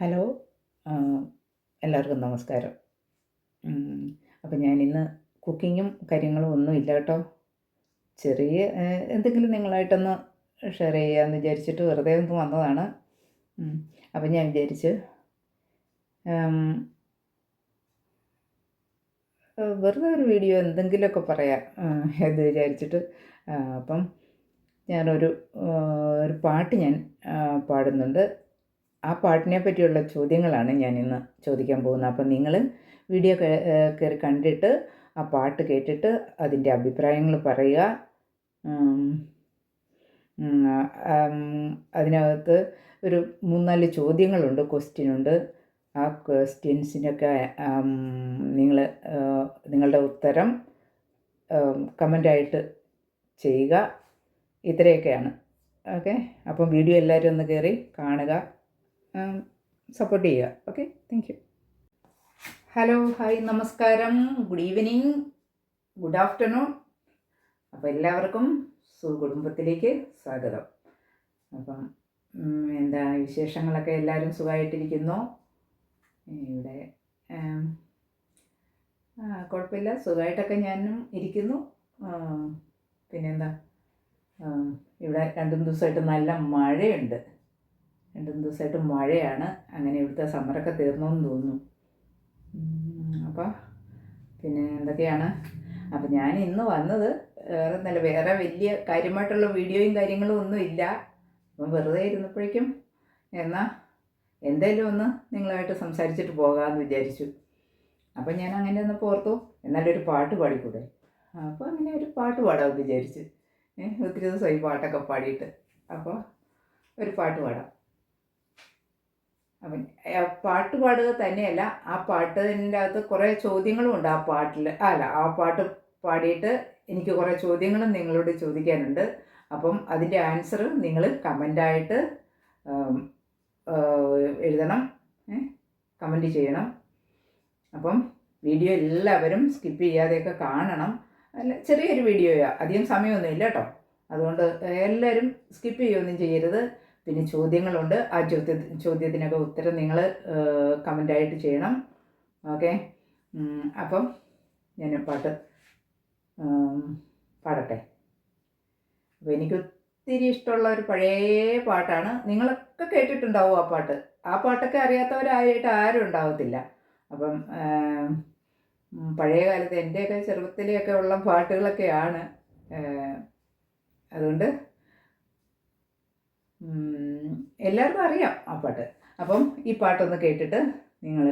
Hello. എല്ലാവർക്കും നമസ്കാരം. അപ്പം ഇന്ന് കുക്കിങ്ങും കാര്യങ്ങളും ഒന്നും ഇല്ല കേട്ടോ. ചെറിയ എന്തെങ്കിലും നിങ്ങളായിട്ടൊന്ന് ഷെയർ ചെയ്യാമെന്ന് വിചാരിച്ചിട്ട് വെറുതെ ഒന്ന് വന്നതാണ്. അപ്പം ഞാൻ വിചാരിച്ച് വെറുതെ ഒരു വീഡിയോ എന്തെങ്കിലുമൊക്കെ പറയാം എന്ന് വിചാരിച്ചിട്ട്. അപ്പം ഞാനൊരു ഒരു പാട്ട് ഞാൻ പാടുന്നുണ്ട്. ആ പാട്ടിനെ പറ്റിയുള്ള ചോദ്യങ്ങളാണ് ഞാൻ ഇന്ന് ചോദിക്കാൻ പോകുന്നത്. അപ്പം നിങ്ങൾ വീഡിയോ കയറി കണ്ടിട്ട് ആ പാട്ട് കേട്ടിട്ട് അതിന്റെ അഭിപ്രായങ്ങൾ പറയുക. അതിനകത്ത് ഒരു മൂന്നാൽ ചോദ്യങ്ങളുണ്ട് ക്വസ്റ്റ്യനുണ്ട്. ആ ക്വസ്റ്റ്യൻസിനൊക്കെ നിങ്ങൾ നിങ്ങളുടെ ഉത്തരം കമന്റായിട്ട് ചെയ്യുക. ഇത്രയൊക്കെയാണ്. ഓക്കെ? അപ്പം വീഡിയോ എല്ലാവരും ഒന്ന് കയറി കാണുക. സപ്പോർട്ട് ചെയ്യുക. Okay thank you hello hi നമസ്കാരം. ഗുഡ് ഈവനിങ് ഗുഡ് ആഫ്റ്റർനൂൺ അപ്പോൾ എല്ലാവർക്കും സുകുടുംബത്തിലേക്ക് സ്വാഗതം. അപ്പം എന്താ വിശേഷങ്ങളൊക്കെ? എല്ലാവരും സുഖമായിട്ടിരിക്കുന്നു? ഇവിടെ കുഴപ്പമില്ല. സുഖമായിട്ടൊക്കെ ഞാനും ഇരിക്കുന്നു. പിന്നെന്താ? ഇവിടെ രണ്ടും ദിവസമായിട്ട് നല്ല മഴയുണ്ട്. രണ്ടു ദിവസമായിട്ട് മഴയാണ്. അങ്ങനെ ഇവിടുത്തെ സമ്മറൊക്കെ തീർന്നോന്ന് തോന്നുന്നു. അപ്പോൾ പിന്നെ എന്തൊക്കെയാണ്? അപ്പം ഞാൻ ഇന്ന് വന്നത് വേറെ നല്ല വേറെ വലിയ കാര്യമായിട്ടുള്ള വീഡിയോയും കാര്യങ്ങളും ഒന്നും ഇല്ല. അപ്പം വെറുതെ ഇരുന്നപ്പോഴേക്കും എന്നാൽ എന്തായാലും ഒന്ന് നിങ്ങളായിട്ട് സംസാരിച്ചിട്ട് പോകാമെന്ന് വിചാരിച്ചു. അപ്പം ഞാൻ അങ്ങനെ ഒന്ന് പോർത്തു. എന്നാലും ഒരു പാട്ട് പാടിക്കൂടെ? അപ്പോൾ അങ്ങനെ ഒരു പാട്ട് പാടാമെന്ന് വിചാരിച്ചു. ഒത്തിരി ദിവസമായി പാട്ടൊക്കെ പാടിയിട്ട്. അപ്പോൾ ഒരു പാട്ട് പാടാം. അവൻ പാട്ട് പാടുക തന്നെയല്ല ആ പാട്ടിന്റെ അകത്ത് കുറേ ചോദ്യങ്ങളും ഉണ്ട് ആ പാട്ടിൽ. അല്ല ആ പാട്ട് പാടിയിട്ട് എനിക്ക് കുറേ ചോദ്യങ്ങളും നിങ്ങളോട് ചോദിക്കാനുണ്ട്. അപ്പം അതിന്റെ ആൻസർ നിങ്ങൾ കമന്റായിട്ട് എഴുതണം കമന്റ് ചെയ്യണം. അപ്പം വീഡിയോ എല്ലാവരും സ്കിപ്പ് ചെയ്യാതെയൊക്കെ കാണണം. അല്ല ചെറിയൊരു വീഡിയോയാണ് അധികം സമയമൊന്നുമില്ല കേട്ടോ. അതുകൊണ്ട് എല്ലാവരും സ്കിപ്പ് ചെയ്യുകയൊന്നും ചെയ്യരുത്. പിന്നെ ചോദ്യങ്ങളുണ്ട്. ആ ചോദ്യ ചോദ്യത്തിനൊക്കെ ഉത്തരം നിങ്ങൾ കമന്റായിട്ട് ചെയ്യണം. ഓക്കെ? അപ്പം ഞാൻ പാട്ട് പാടട്ടെ. അപ്പോൾ എനിക്ക് ഒത്തിരി ഇഷ്ടമുള്ള ഒരു പഴയ പാട്ടാണ്. നിങ്ങളൊക്കെ കേട്ടിട്ടുണ്ടാവും ആ പാട്ട്. ആ പാട്ടൊക്കെ അറിയാത്തവരായിട്ട് ആരും ഉണ്ടാവത്തില്ല. അപ്പം പഴയ കാലത്ത് എന്റെയൊക്കെ ചെറുപ്പത്തിലെയൊക്കെ ഉള്ള പാട്ടുകളൊക്കെയാണ് അതുകൊണ്ട് എല്ലാവർക്കും അറിയാം ആ പാട്ട്. അപ്പം ഈ പാട്ടൊന്ന് കേട്ടിട്ട് നിങ്ങൾ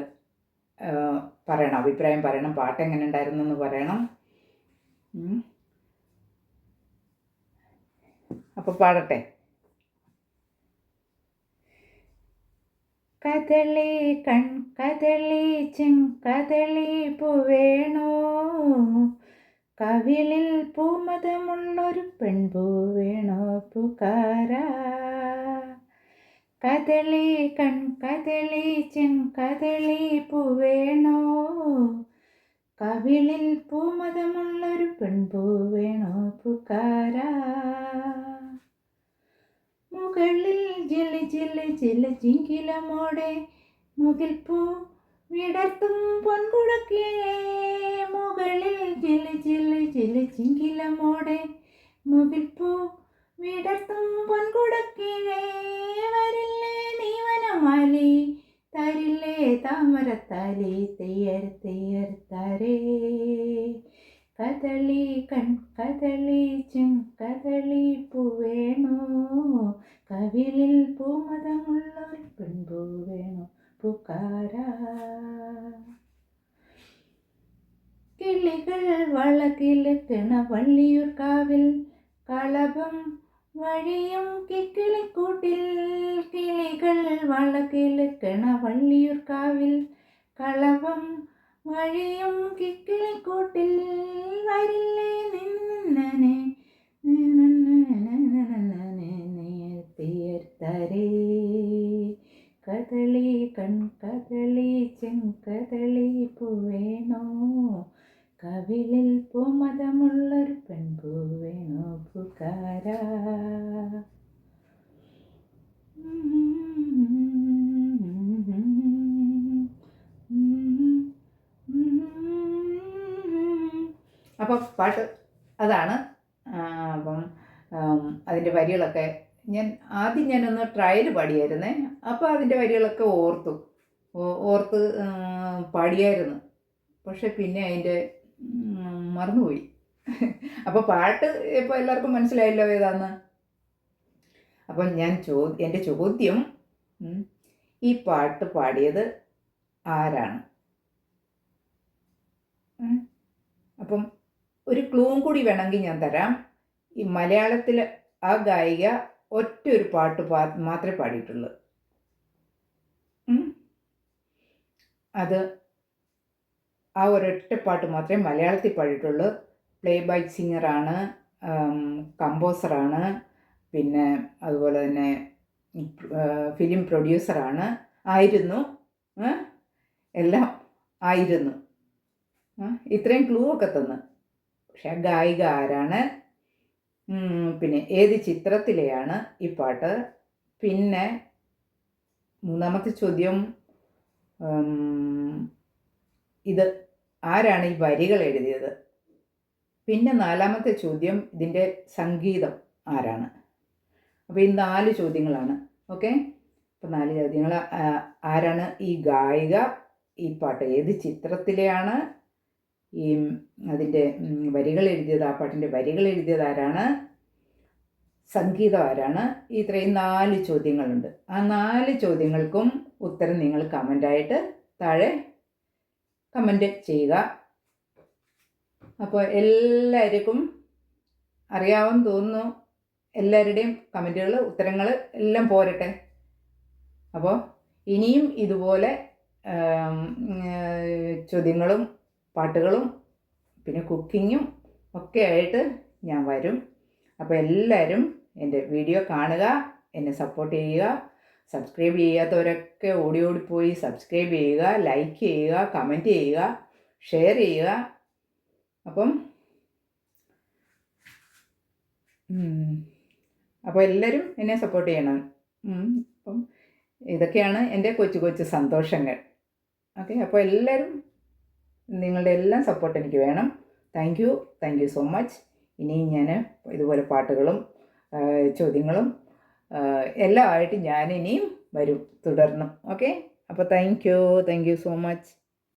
പറയണം അഭിപ്രായം പറയണം പാട്ട് എങ്ങനെ ഉണ്ടായിരുന്നു എന്ന് പറയണം. അപ്പോൾ പാടട്ടെ. കദളി കൺ കദളി ചെങ്കദളി പൂവേണോ കവിളിൽ പൂമതമുള്ളൊരു പെൺപൂ വേണോ? പുകാരാ കദളി കൺ കദളി ചെങ്കദളി പൂവേണോ കവിളിൽ പൂമതമുള്ളൊരു പെൺപൂവേണോ വേണോ പുകാരാ മുകളിൽ ജിൽ ജിൽ ജിൽ ചിങ്കിലമോടെ മുകിൽ പൂ വിടർത്തും പൊൻകുടക്കേ. മുകളിൽ ജിൽ ജിൽ ജിൽ ചിങ്കിലമോടെ മുകിൽ പൂ വിടർത്തും പൊൻകുടക്കിഴേ വരില്ലേ നീവനമാലി തരില്ലേ താമരത്താലി തെയ്യർ തെയ്യർ തരേ. കദളി കൺ കദളി ചെങ്കദളി കദളി പൂവേണോ കവിളിൽ പൂമതമുള്ള പെൺപൂ വേണോ? പുക്കാര. കിളികൾ വളകിലെത്തണ വള്ളിയൂർ കാവിൽ കളഭം വഴിയും കിക്കിളിക്കൂട്ടിൽ കിളികൾ വളകിലെത്തണ വള്ളിയൂർ കാവിൽ കളഭം വഴിയും കിക്കിളിക്കൂട്ടിൽ വരില്ലേ നിന്നെ നേർത്തരേ കദളി കൺ കദളി ചെങ്കദളി പൂവേണോ കവിളിൽ പൂമതമുള്ളൊരു പെൺപൂ വേണോ പുകാര പാട്ട്. അതാണ് അപ്പം അതിന്റെ വരികളൊക്കെ ഞാൻ ആദ്യം ഞാനൊന്ന് ട്രയൽ പാടിയായിരുന്നേ. അപ്പോൾ അതിന്റെ വരികളൊക്കെ ഓർത്തു. ഓർത്ത് പാടിയായിരുന്നു. പക്ഷെ പിന്നെ അതിന്റെ മറന്നുപോയി. അപ്പോൾ പാട്ട് ഇപ്പോൾ എല്ലാവർക്കും മനസ്സിലായല്ലോ ഏതാന്ന്? അപ്പം ഞാൻ ചോ എന്റെ ചോദ്യം ഈ പാട്ട് പാടിയത് ആരാണ്. അപ്പം ഒരു ക്ലൂം കൂടി വേണമെങ്കിൽ ഞാൻ തരാം. ഈ മലയാളത്തിൽ ആ ഗായിക ഒറ്റ ഒരു പാട്ട് പാ മാത്രമേ പാടിയിട്ടുള്ളൂ. അത് ആ ഒരൊറ്റ പാട്ട് മാത്രമേ മലയാളത്തിൽ പാടിയിട്ടുള്ളൂ. പ്ലേ ബൈ സിംഗറാണ് കമ്പോസറാണ് പിന്നെ അതുപോലെ തന്നെ ഫിലിം പ്രൊഡ്യൂസറാണ് ആയിരുന്നു. എല്ലാം ആയിരുന്നു. ഇത്രയും ക്ലൂ ഒക്കെ തന്ന്. പക്ഷെ ഗായിക ആരാണ്? പിന്നെ ഏത് ചിത്രത്തിലെയാണ് ഈ പാട്ട്? പിന്നെ മൂന്നാമത്തെ ചോദ്യം ഇത് ആരാണ് ഈ വരികൾ എഴുതിയത്? പിന്നെ നാലാമത്തെ ചോദ്യം ഇതിന്റെ സംഗീതം ആരാണ്? അപ്പോൾ ഈ നാല് ചോദ്യങ്ങളാണ് ഓക്കെ? അപ്പോൾ നാല് ചോദ്യങ്ങൾ ആരാണ് ഈ ഗായിക? ഈ പാട്ട് ഏത് ചിത്രത്തിലെയാണ്? ഈ അതിന്റെ വരികൾ എഴുതിയത് ആ പാട്ടിന്റെ വരികൾ എഴുതിയത് ആരാണ്? സംഗീതം ആരാണ്? ഇത്രയും നാല് ചോദ്യങ്ങളുണ്ട്. ആ നാല് ചോദ്യങ്ങൾക്കും ഉത്തരം നിങ്ങൾ കമന്റായിട്ട് താഴെ കമന്റ് ചെയ്യുക. അപ്പോൾ എല്ലാവർക്കും അറിയാമെന്ന് തോന്നുന്നു. എല്ലാവരുടെയും കമന്റുകൾ ഉത്തരങ്ങൾ എല്ലാം പോരട്ടെ. അപ്പോൾ ഇനിയും ഇതുപോലെ ചോദ്യങ്ങളും പാട്ടുകളും പിന്നെ കുക്കിങ്ങും ഒക്കെ ആയിട്ട് ഞാൻ വരും അപ്പോൾ എല്ലാവരും എന്റെ വീഡിയോ കാണുക എന്നെ സപ്പോർട്ട് ചെയ്യുക സബ്സ്ക്രൈബ് ചെയ്യാത്തവരൊക്കെ ഓടി ഓടിപ്പോയി സബ്സ്ക്രൈബ് ചെയ്യുക ലൈക്ക് ചെയ്യുക കമന്റ് ചെയ്യുക ഷെയർ ചെയ്യുക അപ്പം. അപ്പോൾ എല്ലാവരും എന്നെ സപ്പോർട്ട് ചെയ്യണം. അപ്പം ഇതൊക്കെയാണ് എന്റെ കൊച്ചു കൊച്ചു സന്തോഷങ്ങൾ ഓക്കെ അപ്പോൾ എല്ലാവരും നിങ്ങളുടെ എല്ലാം സപ്പോർട്ട് എനിക്ക് വേണം. Thank you thank you so much ഇനിയും ഞാൻ ഇതുപോലെ പാട്ടുകളും ചോദ്യങ്ങളും എല്ലാമായിട്ട് ഞാൻ ഇനിയും വരും തുടർന്നും. ഓക്കെ അപ്പോൾ thank you thank you so much